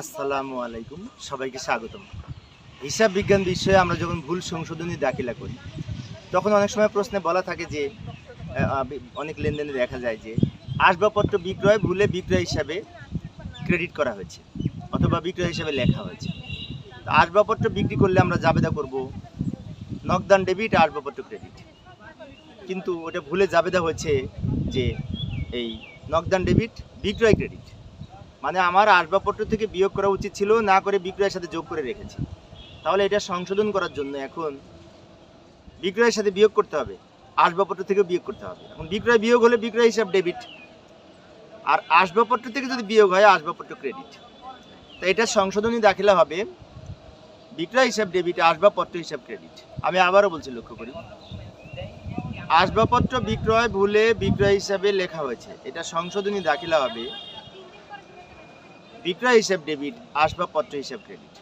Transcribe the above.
আসসালামু আলাইকুম, সবাইকে স্বাগতম। হিসাব বিজ্ঞান বিষয়ে আমরা যখন ভুল সংশোধনী দাখিলা করি, তখন অনেক সময় প্রশ্নে বলা থাকে যে অনেক লেনদেনে দেখা যায় যে, আসবাবপত্র বিক্রয় ভুলে বিক্রয় হিসাবে ক্রেডিট করা হয়েছে, অথবা বিক্রয় হিসাবে লেখা হয়েছে। আসবাবপত্র বিক্রি করলে আমরা জাবেদা করব নকদান ডেবিট, আসবাবপত্র ক্রেডিট কিন্তু ওটা ভুলে জাবেদা হয়েছে যে, এই নকদান ডেবিট, বিক্রয় ক্রেডিট মানে আমার আসবাবপত্র থেকে বিয়োগ করা উচিত ছিল, না করে বিক্রয়ের সাথে যোগ করে রেখেছি। তাহলে এটা সংশোধন করার জন্য এখন বিক্রয়ের সাথে বিয়োগ করতে হবে, আসবাবপত্র থেকে বিয়োগ করতে হবে। এখন বিক্রয় বিয়োগ হলে বিক্রয় হিসাব ডেবিট আর আসবাবপত্র থেকে যদি বিয়োগ হয়, আসবাবপত্র ক্রেডিট তো এটা সংশোধনী দাখিলা হবে, বিক্রয় হিসাব ডেবিট আসবাবপত্র হিসাব ক্রেডিট আমি আবারও বলছি, লক্ষ্য করি আসবাবপত্র বিক্রয় ভুলে বিক্রয় হিসাবে লেখা হয়েছে। এটা সংশোধনী দাখিলা হবে বিক্রয় হিসেব ডেবিট আসবাবপত্র হিসাব ক্রেডিট